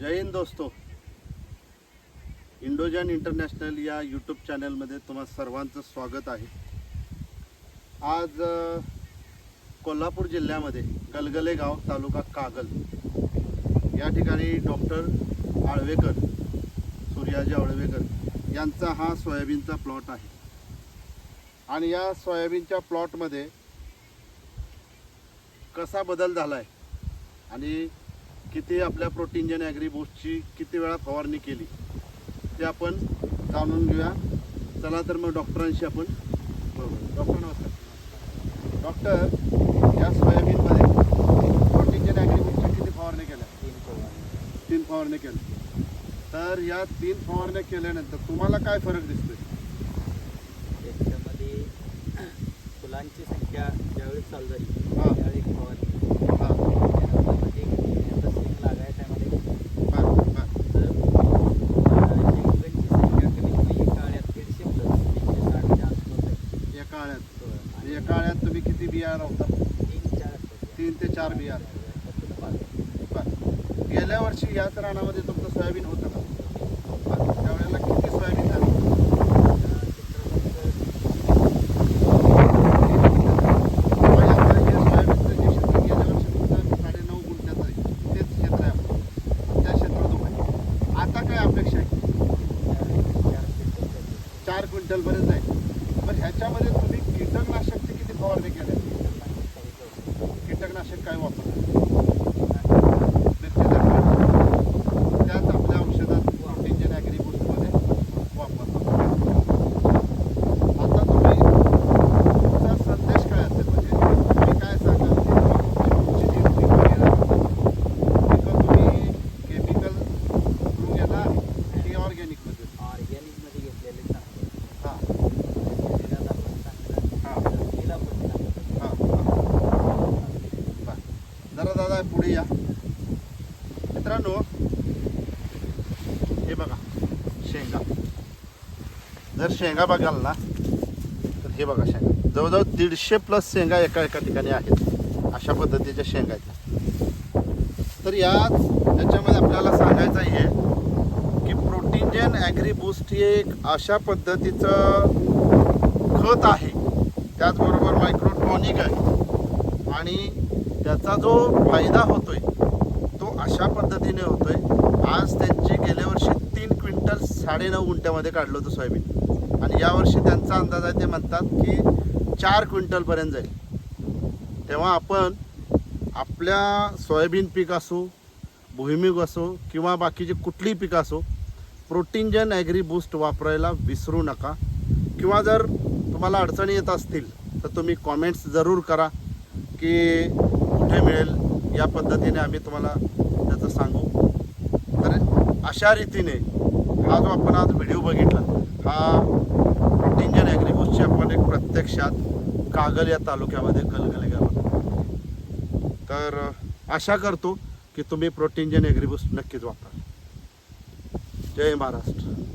जय हिंद दोस्तो. इंडोजन इंटरनॅशनल या यूट्यूब चॅनलमध्ये तुम्हा सर्वांचं स्वागत आहे. आज कोल्हापूर जिल्ह्यामध्ये गलगले गाव तालुका कागल. या ठिकाणी डॉक्टर आळवेकर सूर्याजी आळवेकर यांचा हा सोयाबीनचा प्लॉट आहे. आणि या सोयाबीनच्या प्लॉटमध्ये कसा बदल झाला आहे आणि किती आपल्या प्रोटीनजन ॲग्री बूस्टची किती वेळा फवारणी केली ते आपण जाणून घेऊया. चला तर मग डॉक्टरांशी आपण. डॉक्टर नमस्कार. डॉक्टर या सोयाबीनमध्ये प्रोटीनजन ॲग्री बूस्टच्या किती फवारणी केल्या? तीन फवारणी. तीन फवारणी केल्या. तर या तीन फवारण्या केल्यानंतर तुम्हाला काय फरक दिसतोय? त्याच्यामध्ये फुलांची संख्या ज्यावेळी चालू झाली हा. त्यावेळी एक फवारणी हां त्यानंतरमध्ये आता शेंग लागाय टायमाला बरं बरं तर अं, शेंगांची संख्या कमीत कमी एका आळ्यात दीडशे प्लस तीनशे साठच्या आसपास आहे एका आळ्यात आणि एका आळ्यात तुम्ही किती बिया लावता तीन चार तीन ते चार बिया. बरं. गेल्या वर्षी याच रानामध्ये तुमचं सोयाबीन होतं का? बरं. त्यावेळेला किती सोयाबीन झालं? गेल्या वर्षी तेच त्या क्षेत्रात आता काय अपेक्षा चार क्विंटल चार क्विंटलपर्यंत आहे. पण ह्याच्यामध्ये तुम्ही कीटकनाशकचे किती फवारणी केल्या कीटकनाशक काय वापरलं मिरचीचं फळ. त्याच आपल्या औषधात प्रोटीनजन ॲग्री बूस्टमध्ये वापरतो आता तुम्ही तुमचा संदेश काय असेल म्हणजे तुम्ही काय सांगाल की तुमची जी पिकं घेणार पिकं तुम्ही केमिकल थ्रू घेणार की ऑर्गॅनिकमध्ये ऑर्गॅनिकमध्ये घेतलेले चांगले हां शरीराला पण चांगलं हां जमिनीला पण चांगलं हां बर आहे पुढे या. मित्रांनो हे बघा शेंगा. जर शेंगा बघाल ना तर हे बघा शेंगा. जवळजवळ दीडशे प्लस शेंगा एका एका ठिकाणी आहेत. अशा पद्धतीच्या शेंगा आहेत. तर या याच्यामध्ये आपल्याला सांगायचं आहे की प्रोटीनजन ॲग्री बूस्ट हे एक अशा पद्धतीचं खत आहे. त्याचबरोबर मायक्रोटॉनिक आहे. आणि त्याचा जो फायदा होतोय तो अशा पद्धतीने होतोय. आज त्यांची गेल्या वर्षी तीन क्विंटल साडेनऊ गुंठ्यामध्ये काढलं होतं सोयाबीन. आणि यावर्षी त्यांचा अंदाज आहे ते म्हणतात की चार क्विंटलपर्यंत जाईल. तेव्हा आपण आपल्या सोयाबीन पीक असो भुईमुग असो किंवा बाकीची कुठलीही पिकं असो प्रोटीनजन ॲग्री बूस्ट वापरायला विसरू नका. किंवा जर तुम्हाला अडचणी येत असतील तर तुम्ही कॉमेंट्स जरूर करा की कुठे मिळेल या पद्धतीने आम्ही तुम्हाला त्याचं सांगू. तर अशा रीतीने हा जो आपण आज व्हिडिओ बघितला हा प्रोटीनजन ॲग्री आपण एक प्रत्यक्षात कागल या तालुक्यामध्ये गलगले गावात. तर आशा करतो की तुम्ही प्रोटीनजन ॲग्री नक्कीच वापरा. जय महाराष्ट्र.